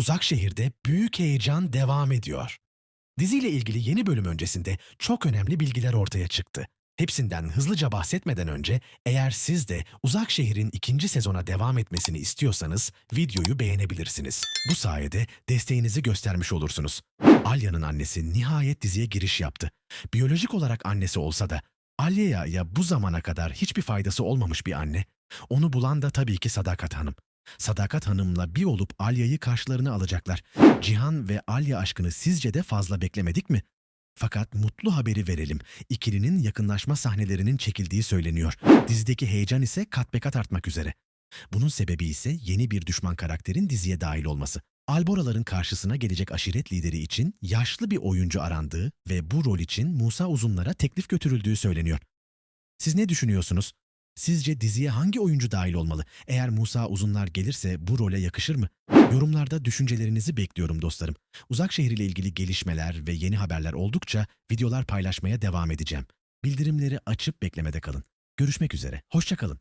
Uzak şehirde büyük heyecan devam ediyor. Diziyle ilgili yeni bölüm öncesinde çok önemli bilgiler ortaya çıktı. Hepsinden hızlıca bahsetmeden önce eğer siz de Uzak Şehir'in ikinci sezona devam etmesini istiyorsanız videoyu beğenebilirsiniz. Bu sayede desteğinizi göstermiş olursunuz. Alya'nın annesi nihayet diziye giriş yaptı. Biyolojik olarak annesi olsa da Alya'ya ya bu zamana kadar hiçbir faydası olmamış bir anne. Onu bulan da tabii ki Sadakat Hanım. Sadakat Hanım'la bir olup Alya'yı karşılarına alacaklar. Cihan ve Alya aşkını sizce de fazla beklemedik mi? Fakat mutlu haberi verelim. İkilinin yakınlaşma sahnelerinin çekildiği söyleniyor. Dizideki heyecan ise kat be kat artmak üzere. Bunun sebebi ise yeni bir düşman karakterin diziye dahil olması. Alboraların karşısına gelecek aşiret lideri için yaşlı bir oyuncu arandığı ve bu rol için Musa Uzunlar'a teklif götürüldüğü söyleniyor. Siz ne düşünüyorsunuz? Sizce diziye hangi oyuncu dahil olmalı? Eğer Musa Uzunlar gelirse bu role yakışır mı? Yorumlarda düşüncelerinizi bekliyorum dostlarım. Uzak şehir ile ilgili gelişmeler ve yeni haberler oldukça videolar paylaşmaya devam edeceğim. Bildirimleri açıp beklemede kalın. Görüşmek üzere. Hoşça kalın.